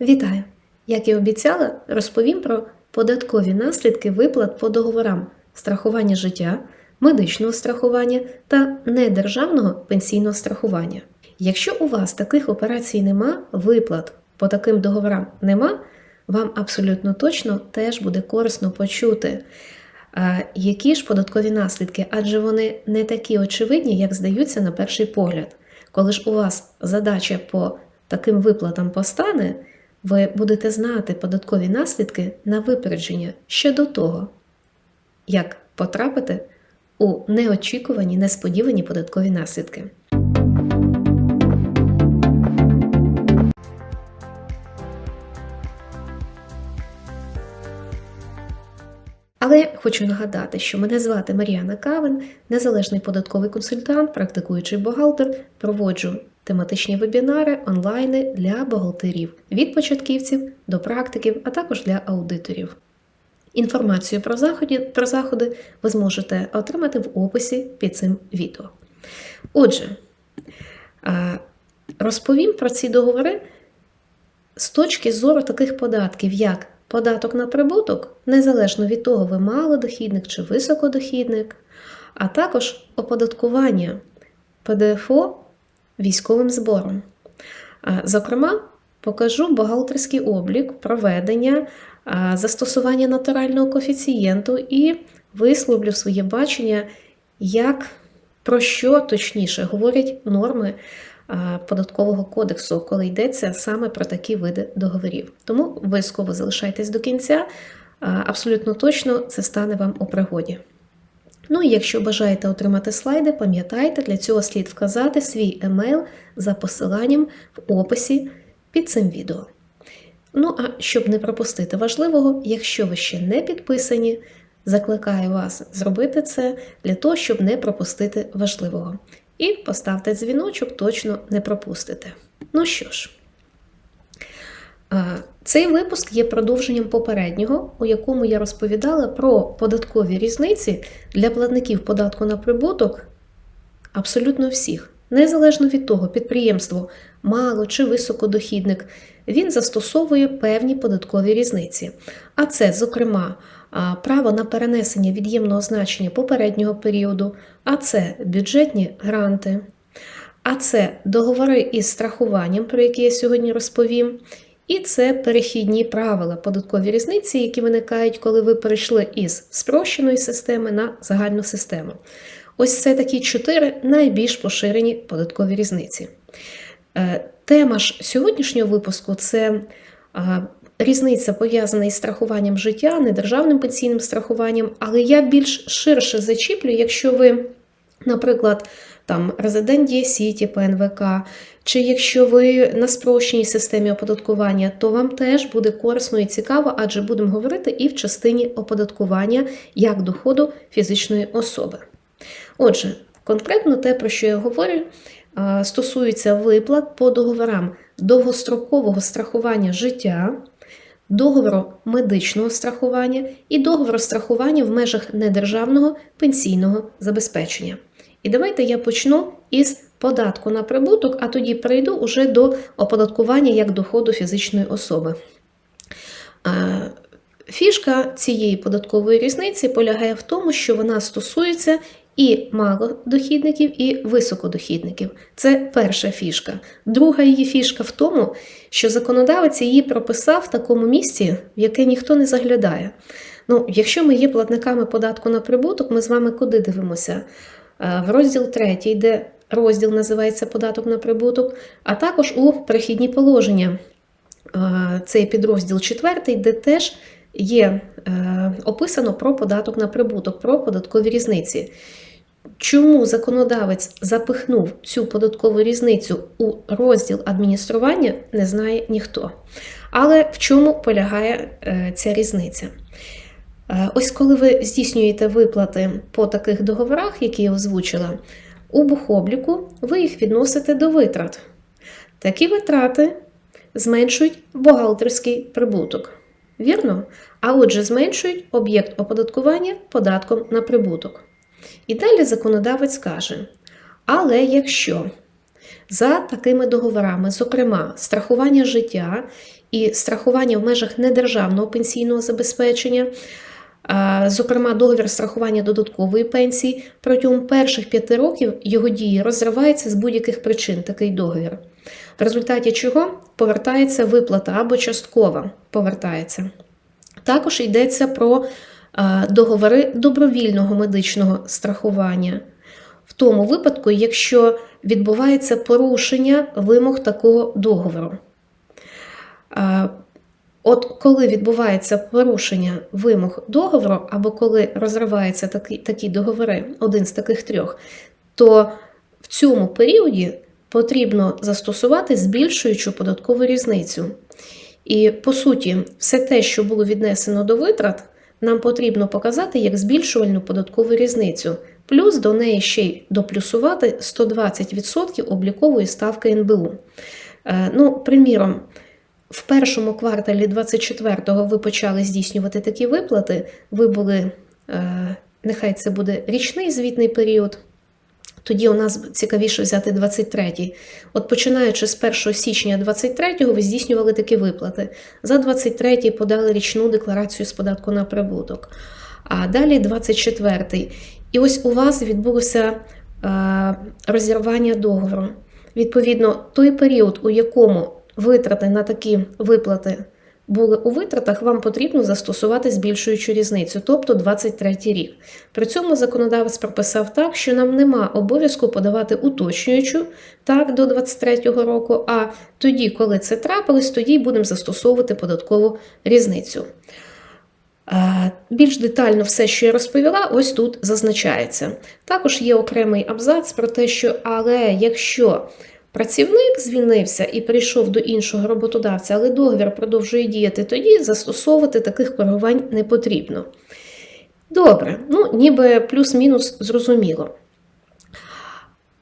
Вітаю! Як і обіцяла, розповім про податкові наслідки виплат по договорам страхування життя, медичного страхування та недержавного пенсійного страхування. Якщо у вас таких операцій нема, виплат по таким договорам нема, вам абсолютно точно теж буде корисно почути, які ж податкові наслідки, адже вони не такі очевидні, як здаються на перший погляд. Коли ж у вас задача по таким виплатам постане, ви будете знати податкові наслідки на випередження ще до того, як потрапити у неочікувані, несподівані податкові наслідки. Але хочу нагадати, що мене звати Мар'яна Кавин, незалежний податковий консультант, практикуючий бухгалтер, проводжу тематичні вебінари онлайни для бухгалтерів від початківців до практиків, а також для аудиторів. Інформацію про заходи, про заходи ви зможете отримати в описі під цим відео. Отже, розповім про ці договори з точки зору таких податків, як податок на прибуток, незалежно від того, ви малодохідник чи високодохідник, а також оподаткування ПДФО військовим збором. Зокрема, покажу бухгалтерський облік, проведення, застосування натурального коефіцієнту і висловлю своє бачення, як про що точніше говорять норми податкового кодексу, коли йдеться саме про такі види договорів. Тому обов'язково залишайтесь до кінця, абсолютно точно це стане вам у пригоді. Ну і якщо бажаєте отримати слайди, пам'ятайте, для цього слід вказати свій емейл за посиланням в описі під цим відео. Ну а щоб не пропустити важливого, якщо ви ще не підписані, закликаю вас зробити це для того, щоб не пропустити важливого. І поставте дзвіночок, точно не пропустите. Ну що ж, цей випуск є продовженням попереднього, у якому я розповідала про податкові різниці для платників податку на прибуток абсолютно всіх. Незалежно від того, підприємство мало чи високодохідник, він застосовує певні податкові різниці. А це, зокрема, право на перенесення від'ємного значення попереднього періоду, а це бюджетні гранти, а це договори із страхуванням, про які я сьогодні розповім. І це перехідні правила податкові різниці, які виникають, коли ви перейшли із спрощеної системи на загальну систему. Ось це такі чотири найбільш поширені податкові різниці. Е, Тема ж сьогоднішнього випуску це різниця пов'язана із страхуванням життя, недержавним пенсійним страхуванням, але я більш ширше зачіплю, якщо ви, наприклад, там резидент Дія-Сіті ПНВК, чи якщо ви на спрощеній системі оподаткування, то вам теж буде корисно і цікаво, адже будемо говорити і в частині оподаткування як доходу фізичної особи. Отже, конкретно те, про що я говорю, стосується виплат по договорам довгострокового страхування життя, договору медичного страхування і договору страхування в межах недержавного пенсійного забезпечення. І давайте я почну із податку на прибуток, а тоді перейду уже до оподаткування як доходу фізичної особи. Фішка цієї податкової різниці полягає в тому, що вона стосується і малодохідників, і високодохідників. Це перша фішка. Друга її фішка в тому, що законодавець її прописав в такому місці, в яке ніхто не заглядає. Ну, Якщо ми є платниками податку на прибуток, ми з вами куди дивимося? Е, В розділ 3, де розділ називається податок на прибуток, а також у перехідні положення. Е, Цей підрозділ 4, де теж є е, описано про податок на прибуток, про податкові різниці. Чому законодавець запихнув цю податкову різницю у розділ адміністрування, не знає ніхто. Але в чому полягає ця різниця? Е, Ось коли ви здійснюєте виплати по таких договорах, які я озвучила, у бухобліку ви їх відносите до витрат. Такі витрати зменшують бухгалтерський прибуток. Вірно? А отже, зменшують об'єкт оподаткування податком на прибуток. І далі законодавець каже: але якщо за такими договорами, зокрема, страхування життя і страхування в межах недержавного пенсійного забезпечення. Зокрема, договір страхування додаткової пенсії протягом перших п'яти років його дії розривається з будь-яких причин такий договір, в результаті чого повертається виплата або часткова повертається. Також йдеться про договори добровільного медичного страхування. В тому випадку, якщо відбувається порушення вимог такого договору. От коли відбувається порушення вимог договору, або коли розриваються такі, такі договори, один з таких трьох, то в цьому періоді потрібно застосувати збільшуючу податкову різницю. І по суті, все те, що було віднесено до витрат, нам потрібно показати як збільшувальну податкову різницю, плюс до неї ще й доплюсувати 120% облікової ставки НБУ. Е, Ну, приміром, в першому кварталі 24-го ви почали здійснювати такі виплати. Ви були, е, нехай це буде річний звітний період. Тоді у нас цікавіше взяти 23-й. От починаючи з 1 січня 23-го, ви здійснювали такі виплати. За 23-й подали річну декларацію з податку на прибуток. А далі 24-й. І ось у вас відбулося е, розірвання договору. Відповідно, той період, у якому витрати на такі виплати були у витратах, вам потрібно застосувати збільшуючу різницю, тобто 23 рік. При цьому законодавець прописав так, що нам нема обов'язку подавати уточнюючу так до 23-го року, а тоді, коли це трапилось, тоді будемо застосовувати податкову різницю. Більш детально все, що я розповіла, ось тут зазначається. Також є окремий абзац про те, що але якщо Працівник звільнився і прийшов до іншого роботодавця, але договір продовжує діяти, тоді застосовувати таких коригувань не потрібно. Добре, ну ніби плюс-мінус зрозуміло.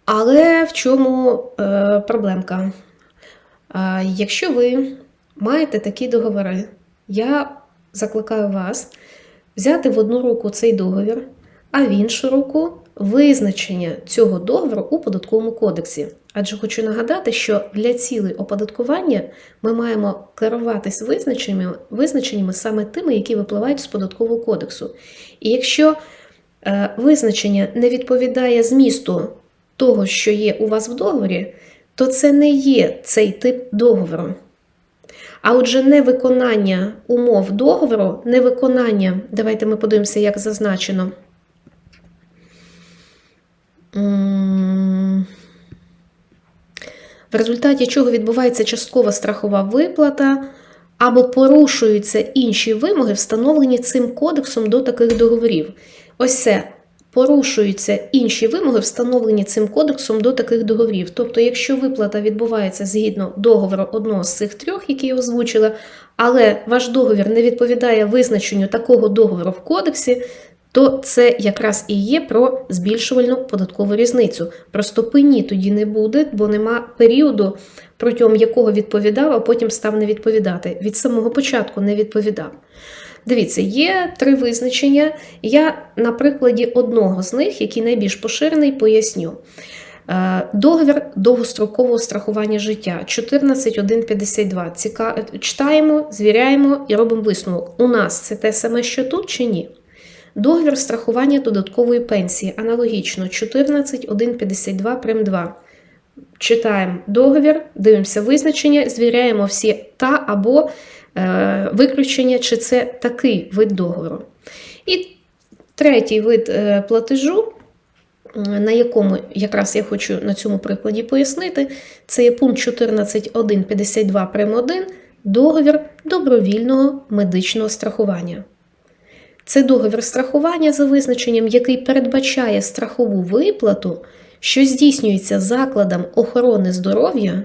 Але в чому е, проблемка? Е, якщо ви маєте такі договори, я закликаю вас взяти в одну руку цей договір, а в іншу руку визначення цього договору у податковому кодексі. Адже хочу нагадати, що для цілей оподаткування ми маємо керуватись визначеннями, визначеннями саме тими, які випливають з податкового кодексу. І якщо е, визначення не відповідає змісту того, що є у вас в договорі, то це не є цей тип договору. А отже, невиконання умов договору, невиконання, давайте ми подивимося, як зазначено. В результаті чого відбувається часткова страхова виплата або порушуються інші вимоги, встановлені цим кодексом до таких договорів. Ось це порушуються інші вимоги, встановлені цим кодексом до таких договорів. Тобто, якщо виплата відбувається згідно договору одного з цих трьох, які я озвучила, але ваш договір не відповідає визначенню такого договору в кодексі, то це якраз і є про збільшувальну податкову різницю. Просто пені тоді не буде, бо нема періоду, протягом якого відповідав, а потім став не відповідати. Від самого початку не відповідав. Дивіться, є три визначення. Я на прикладі одного з них, який найбільш поширений, поясню. Е, договір довгострокового страхування життя 14.1.52. Ціка... Читаємо, звіряємо і робимо висновок. У нас це те саме, що тут, чи ні? Договір страхування додаткової пенсії. Аналогічно 14.1.52 прим 2. Читаємо договір, дивимося визначення, звіряємо всі та або е, виключення, чи це такий вид договору. І третій вид е, платежу, на якому якраз я хочу на цьому прикладі пояснити, це є пункт 14.1.52 прим 1 договір добровільного медичного страхування. Це договір страхування за визначенням, який передбачає страхову виплату, що здійснюється закладом охорони здоров'я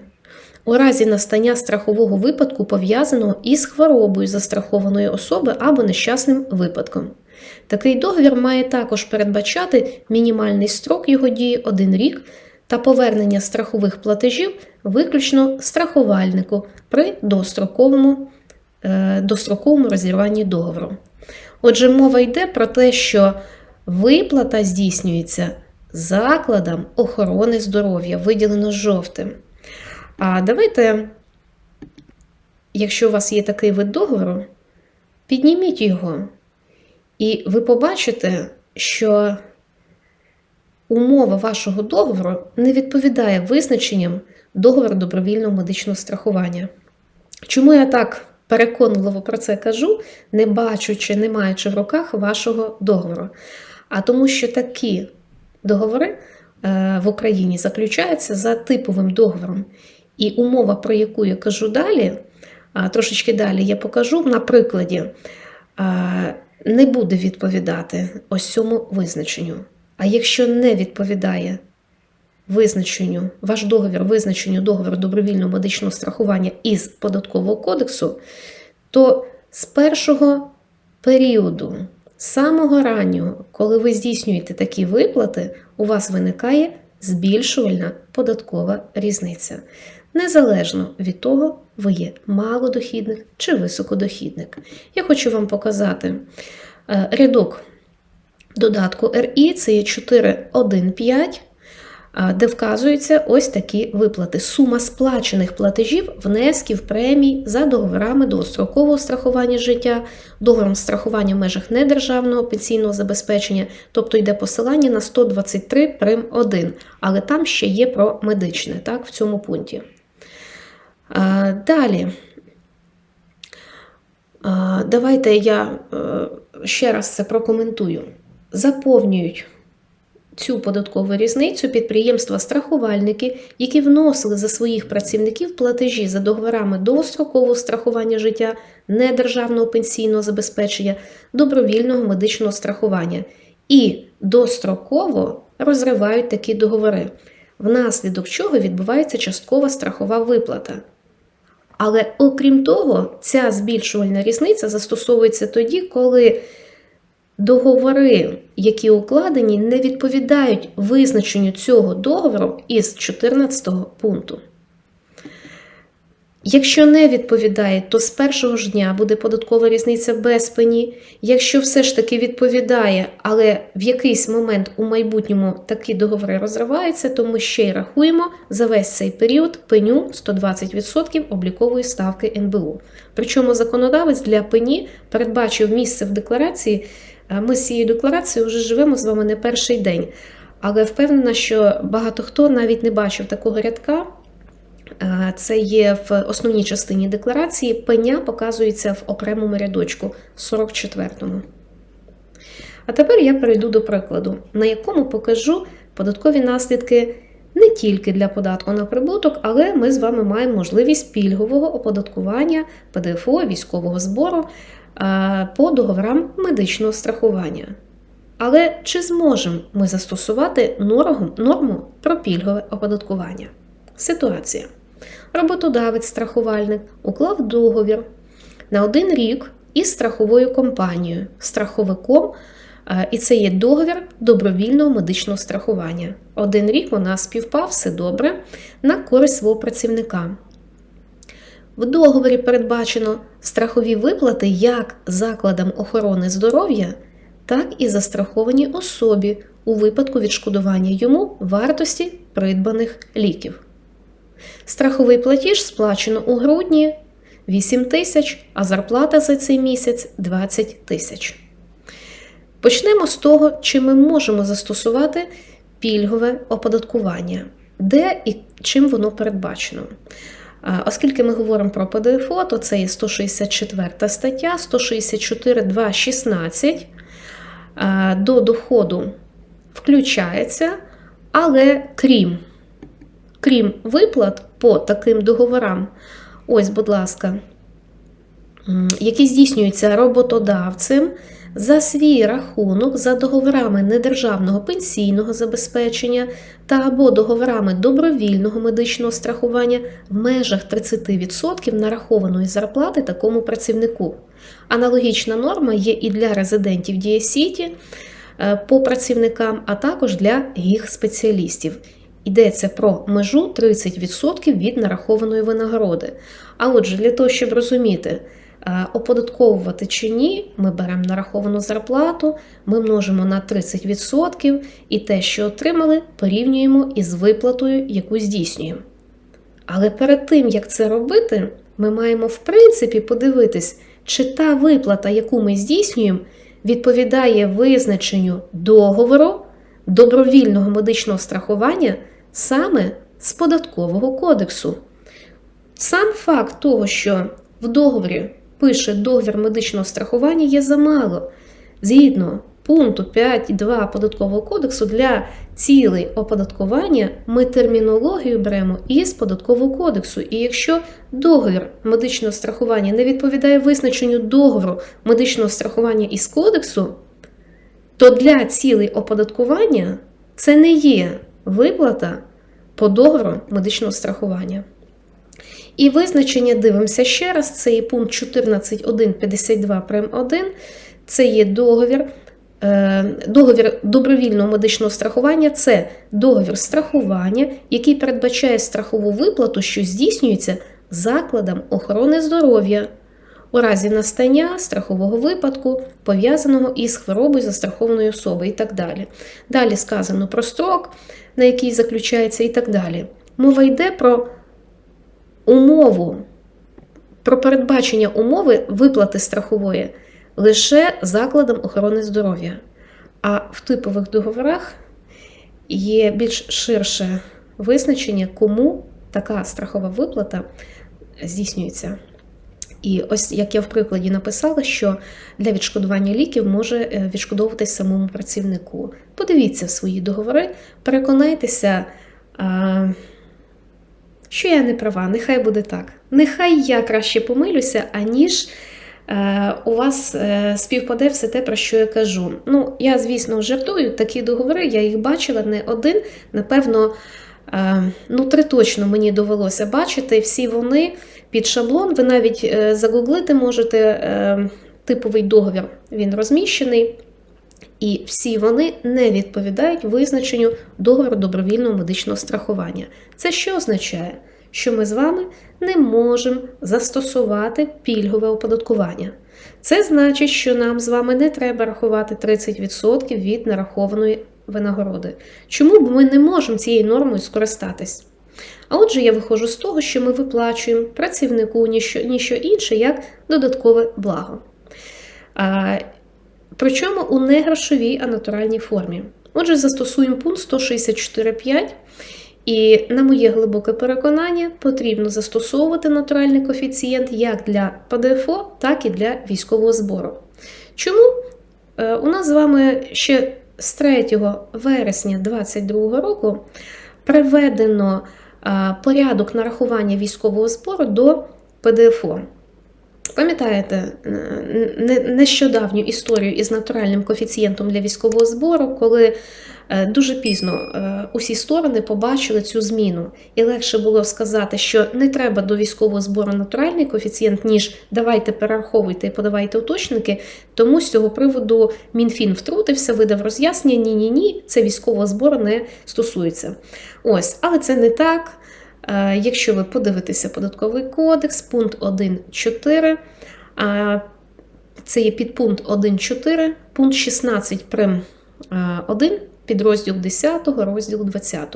у разі настання страхового випадку, пов'язаного із хворобою застрахованої особи або нещасним випадком. Такий договір має також передбачати мінімальний строк його дії один рік та повернення страхових платежів виключно страхувальнику при достроковому, е, достроковому розірванні договору. Отже, мова йде про те, що виплата здійснюється закладом охорони здоров'я, виділено жовтим. А давайте якщо у вас є такий вид договору, підніміть його, і ви побачите, що умова вашого договору не відповідає визначенням договору добровільного медичного страхування. Чому я так переконливо про це кажу, не бачучи, не маючи в руках вашого договору? А тому, що такі договори е, в Україні заключаються за типовим договором. І умова, про яку я кажу далі, трошечки далі я покажу на прикладі, не буде відповідати ось цьому визначенню. А якщо не відповідає визначенню, ваш договір визначенню договору добровільного медичного страхування із податкового кодексу, то з першого періоду, самого раннього, коли ви здійснюєте такі виплати, у вас виникає збільшувальна податкова різниця. Незалежно від того, ви є малодохідник чи високодохідник. Я хочу вам показати е, рядок додатку RI, це є 4.1.5, а, де вказуються ось такі виплати. Сума сплачених платежів, внесків, премій за договорами довгострокового страхування життя, договором страхування в межах недержавного пенсійного забезпечення, тобто йде посилання на 123 прим 1, але там ще є про медичне, так, в цьому пункті. Далі. Давайте я е, ще раз це прокоментую. Заповнюють цю податкову різницю підприємства-страхувальники, які вносили за своїх працівників платежі за договорами довгострокового страхування життя, недержавного пенсійного забезпечення, добровільного медичного страхування і достроково розривають такі договори, внаслідок чого відбувається часткова страхова виплата. Але окрім того, ця збільшувальна різниця застосовується тоді, коли договори, які укладені, не відповідають визначенню цього договору із 14 пункту. Якщо не відповідає, то з першого ж дня буде податкова різниця без пені. Якщо все ж таки відповідає, але в якийсь момент у майбутньому такі договори розриваються, то ми ще й рахуємо за весь цей період пеню 120% облікової ставки НБУ. Причому законодавець для пені передбачив місце в декларації. Е, Ми з цією декларацією вже живемо з вами не перший день, але впевнена, що багато хто навіть не бачив такого рядка. Е, Це є в основній частині декларації. Пеня показується в окремому рядочку 44-му. А тепер я перейду до прикладу, на якому покажу податкові наслідки не тільки для податку на прибуток, але ми з вами маємо можливість пільгового оподаткування ПДФО військового збору по договорам медичного страхування. Але чи зможемо ми застосувати норму, про пільгове оподаткування? Ситуація. Роботодавець-страхувальник уклав договір на один рік із страховою компанією, страховиком, е, і це є договір добровільного медичного страхування. Один рік вона співпав, все добре, на користь свого працівника. В договорі передбачено страхові виплати як закладам охорони здоров'я, так і застрахованій особі у випадку відшкодування йому вартості придбаних ліків. Страховий платіж сплачено у грудні 8 тисяч, а зарплата за цей місяць 20 тисяч. Почнемо з того, чи ми можемо застосувати пільгове оподаткування, де і чим воно передбачено. А, Оскільки ми говоримо про ПДФО, то це є 164 стаття, 164.2.16 до доходу включається, але крім крім виплат по таким договорам, ось, будь ласка, які здійснюються роботодавцем за свій рахунок за договорами недержавного пенсійного забезпечення та або договорами добровільного медичного страхування в межах 30% нарахованої зарплати такому працівнику. Аналогічна норма є і для резидентів Дієсіті по працівникам, а також для їх спеціалістів. Йдеться про межу 30% від нарахованої винагороди. А отже, для того, щоб розуміти, е, оподатковувати чи ні, ми беремо нараховану зарплату, ми множимо на 30% і те, що отримали, порівнюємо із виплатою, яку здійснюємо. Але перед тим, як це робити, ми маємо в принципі подивитись, чи та виплата, яку ми здійснюємо, відповідає визначенню договору добровільного медичного страхування саме з податкового кодексу. Сам факт того, що в договорі пише договір медичного страхування, є замало. Згідно пункту 5.2 податкового кодексу для цілей оподаткування ми термінологію беремо із податкового кодексу. І якщо договір медичного страхування не відповідає визначенню договору медичного страхування із кодексу, то для цілей оподаткування це не є виплата по договору медичного страхування. І визначення дивимося ще раз: це є пункт 14.1.52 прим. 1, це є договір. е, Договір добровільного медичного страхування це договір страхування, який передбачає страхову виплату, що здійснюється закладом охорони здоров'я у разі настання страхового випадку, пов'язаного із хворобою застрахованої особи і так далі. Далі сказано про строк, на який заключається, і так далі. Мова йде про умову, про передбачення умови виплати страхової лише закладом охорони здоров'я. А в типових договорах є більш ширше визначення, кому така страхова виплата здійснюється. І ось як я в прикладі написала, що для відшкодування ліків може е, відшкодовуватись самому працівнику. Подивіться в свої договори, переконайтеся, що я не права, нехай буде так. Нехай я краще помилюся, аніж е, у вас е, співпаде все те, про що я кажу. Ну, я, звісно, жартую, такі договори, я їх бачила не один, напевно, е, ну, три мені довелося бачити. Всі вони під шаблон. Ви навіть е, загуглити можете е, типовий договір, він розміщений. І всі вони не відповідають визначенню договору добровільного медичного страхування. Це що означає? Що ми з вами не можемо застосувати пільгове оподаткування. Це значить, що нам з вами не треба рахувати 30% від нарахованої винагороди. Чому б ми не можемо цією нормою скористатись? А отже, я виходжу з того, що ми виплачуємо працівнику ніщо, ніщо інше, як додаткове благо. Причому у негрошовій, а натуральній формі. Отже, застосуємо пункт 164.5. І, на моє глибоке переконання, потрібно застосовувати натуральний коефіцієнт як для ПДФО, так і для військового збору. Чому Е, у нас з вами ще з 3 вересня 2022 року приведено е, порядок нарахування військового збору до ПДФО. Пам'ятаєте е, нещодавню історію із натуральним коефіцієнтом для військового збору, коли е, дуже пізно е, усі сторони побачили цю зміну, і легше було сказати, що не треба до військового збору натуральний коефіцієнт, ніж давайте перераховуйте і подавайте уточники. Тому з цього приводу МінФін втрутився, видав роз'яснення: ні, ні, ні, це військового збору не стосується. Ось, але це не так. Е, Якщо ви подивитеся податковий кодекс, пункт 1.4, е, це є підпункт 1.4, пункт 16 прим. е, 1, підрозділ 10, розділ 20.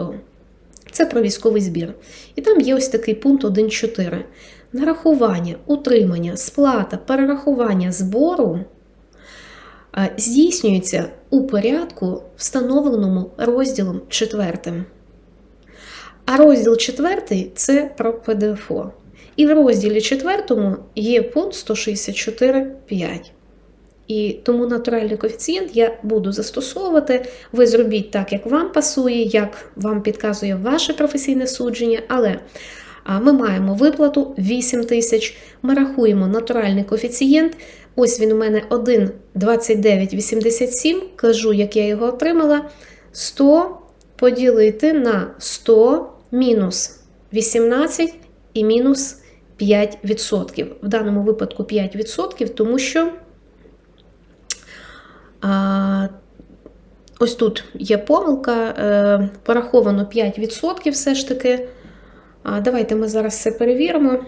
Це про військовий збір. І там є ось такий пункт 1.4. Нарахування, утримання, сплата, перерахування збору е, здійснюється у порядку, встановленому розділом 4. А розділ 4 це про ПДФО. І в розділі 4 є пункт 164.5. І тому натуральний коефіцієнт я буду застосовувати. Ви зробіть так, як вам пасує, як вам підказує ваше професійне судження. Але ми маємо виплату 8 тисяч. Ми рахуємо натуральний коефіцієнт. Ось він у мене 1,2987. Кажу, як я його отримала. 100 поділити на 100 мінус 18 і мінус 5%. В даному випадку 5%, тому що а, ось тут є помилка, е, пораховано 5% все ж таки. Давайте ми зараз це перевіримо.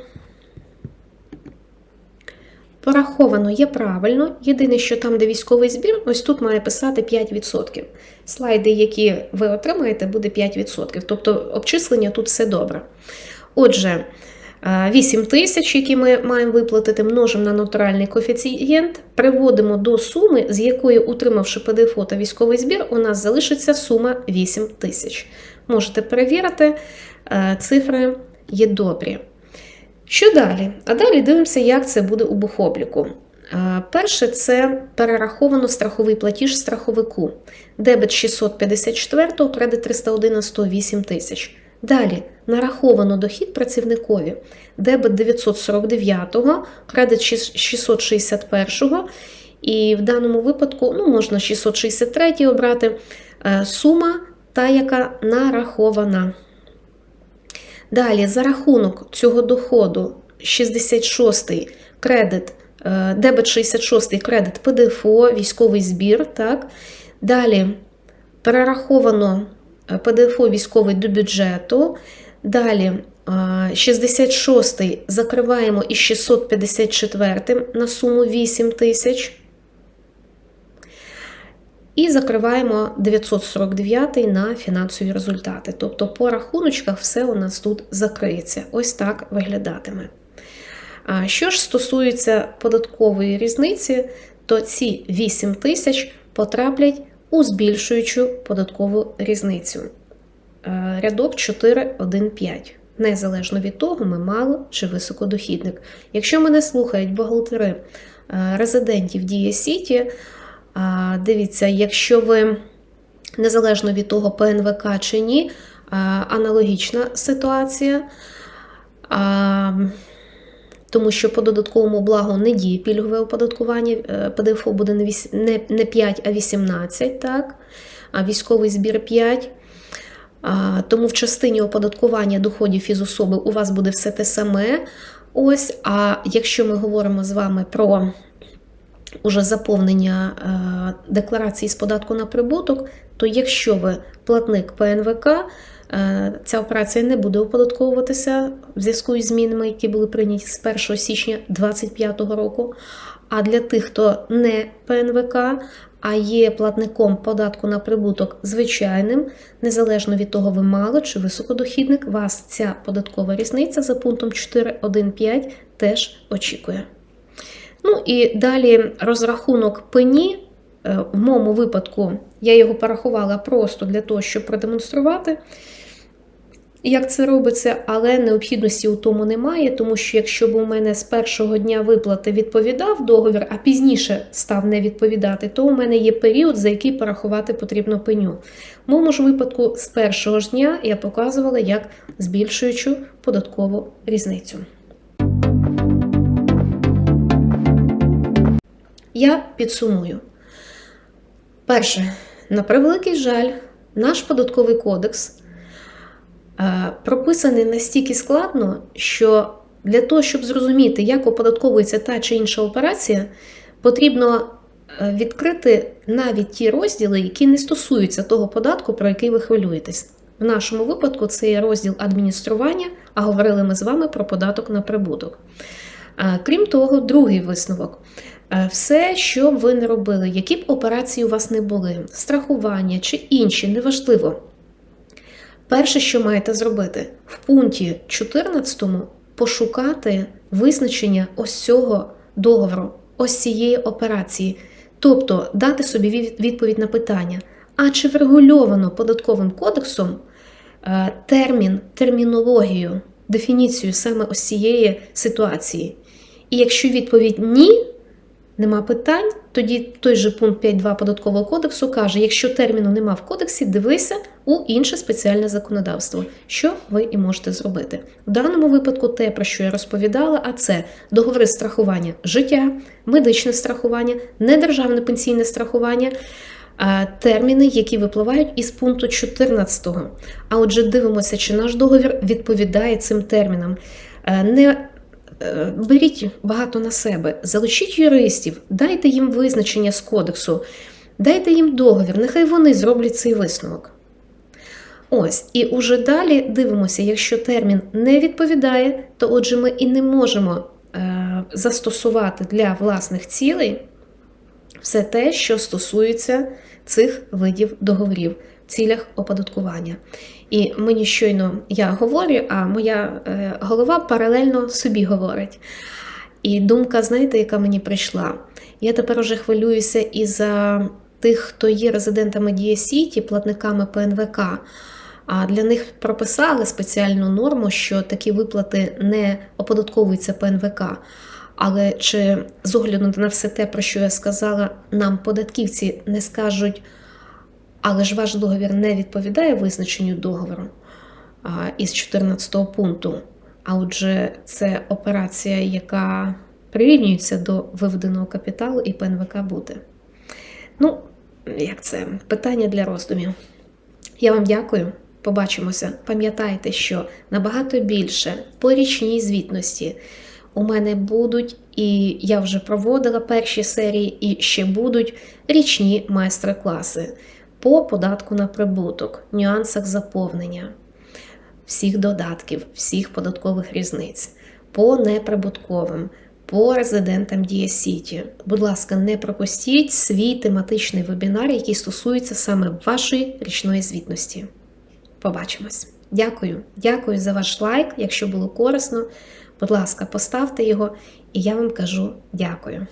Пораховано є правильно. Єдине, що там, де військовий збір, ось тут має писати 5%. Слайди, які ви отримаєте, буде 5%. Тобто обчислення тут все добре. Отже, Е, 8 тисяч, які ми маємо виплатити, множимо на натуральний коефіцієнт, приводимо до суми, з якої, утримавши ПДФО та військовий збір, у нас залишиться сума 8 тисяч. Можете перевірити, е, цифри є добрі. Що далі? А далі дивимося, як це буде у бухобліку. Перше, це перераховано страховий платіж страховику. Дебет 654, кредит 301 108 тисяч. Далі нараховано дохід працівникові. Дебет 949, кредит 661, і в даному випадку ну, можна 663 обрати. Е, Сума та, яка нарахована. Далі, за рахунок цього доходу 66-й кредит, е, дебет 66-й кредит ПДФО, військовий збір. Так? Далі перераховано е, ПДФО військовий до бюджету. Далі е, 66-й закриваємо із 654 на суму 8 тисяч. І закриваємо 949 на фінансові результати. Тобто по рахуночках все у нас тут закриється. Ось так виглядатиме. Що ж стосується податкової різниці, то ці 8 тисяч потраплять у збільшуючу податкову різницю. Рядок 4.1.5. Незалежно від того, ми мало чи високодохідник. Якщо мене слухають бухгалтери резидентів Дія Сіті, Дивіться, якщо ви незалежно від того, ПНВК чи ні, аналогічна ситуація, тому що по додатковому благу не діє пільгове оподаткування, е, ПДФО буде не віс- не, не 5, а 18, так? а військовий збір 5. Тому в частині оподаткування доходів фізособи у вас буде все те саме. Ось, а якщо ми говоримо з вами про уже заповнення е, декларації з податку на прибуток, то якщо ви платник ПНВК, е, ця операція не буде оподатковуватися в зв'язку із змінами, які були прийняті з 1 січня 2025 року. А для тих, хто не ПНВК, а є платником податку на прибуток звичайним, незалежно від того, ви мало чи високодохідник, вас ця податкова різниця за пунктом 4.1.5 теж очікує. Ну і далі розрахунок пені. Е, В моєму випадку я його порахувала просто для того, щоб продемонструвати, як це робиться, але необхідності у тому немає, тому що якщо б у мене з першого дня виплати відповідав договір, а пізніше став не відповідати, то у мене є період, за який порахувати потрібно пеню. В моєму ж випадку з першого ж дня я показувала як збільшуючу податкову різницю. Я підсумую. Перше, на превеликий жаль, наш податковий кодекс е, прописаний настільки складно, що для того, щоб зрозуміти, як оподатковується та чи інша операція, потрібно е, відкрити навіть ті розділи, які не стосуються того податку, про який ви хвилюєтесь. В нашому випадку це є розділ адміністрування, а говорили ми з вами про податок на прибуток. Е, Крім того, другий висновок. Е, Все, що б ви не робили, які б операції у вас не були, страхування чи інші, неважливо. Перше, що маєте зробити, в пункті 14 пошукати визначення ось цього договору, ось цієї операції. Тобто дати собі відповідь на питання, а чи врегульовано податковим кодексом е, термін, термінологію, дефініцію саме ось цієї ситуації. І якщо відповідь ні, нема питань, тоді той же пункт 5.2 податкового кодексу каже: якщо терміну нема в кодексі, дивися у інше спеціальне законодавство, що ви і можете зробити. В даному випадку те, про що я розповідала, а це договори страхування життя, медичне страхування, недержавне пенсійне страхування. Терміни, які випливають із пункту 14. А отже, дивимося, чи наш договір відповідає цим термінам. Е, Не беріть багато на себе, залучіть юристів, дайте їм визначення з кодексу, дайте їм договір, нехай вони зроблять цей висновок. Ось, і уже далі дивимося, якщо термін не відповідає, то отже ми і не можемо е, застосувати для власних цілей все те, що стосується цих видів договорів. Цілях оподаткування. І мені щойно я говорю, а моя е, голова паралельно собі говорить. І думка, знаєте, яка мені прийшла? Я тепер уже хвилююся і за тих, хто є резидентами Дія-Сіті, платниками ПНВК. А для них прописали спеціальну норму, що такі виплати не оподатковуються ПНВК. Але чи з огляду на все те, про що я сказала, нам податківці не скажуть, але ж ваш договір не відповідає визначенню договору із 14 пункту. А отже, це операція, яка прирівнюється до виведеного капіталу і ПНВК буде. Ну, як це? Питання для роздумів. Я вам дякую. Побачимося. Пам'ятайте, що набагато більше по річній звітності у мене будуть, і я вже проводила перші серії, і ще будуть річні майстер-класи по податку на прибуток, нюансах заповнення всіх додатків, всіх податкових різниць, по неприбутковим, по резидентам Дія Сіті. Будь ласка, не пропустіть свій тематичний вебінар, який стосується саме вашої річної звітності. Побачимось. Дякую, дякую за ваш лайк. Якщо було корисно, будь ласка, поставте його, і я вам кажу дякую.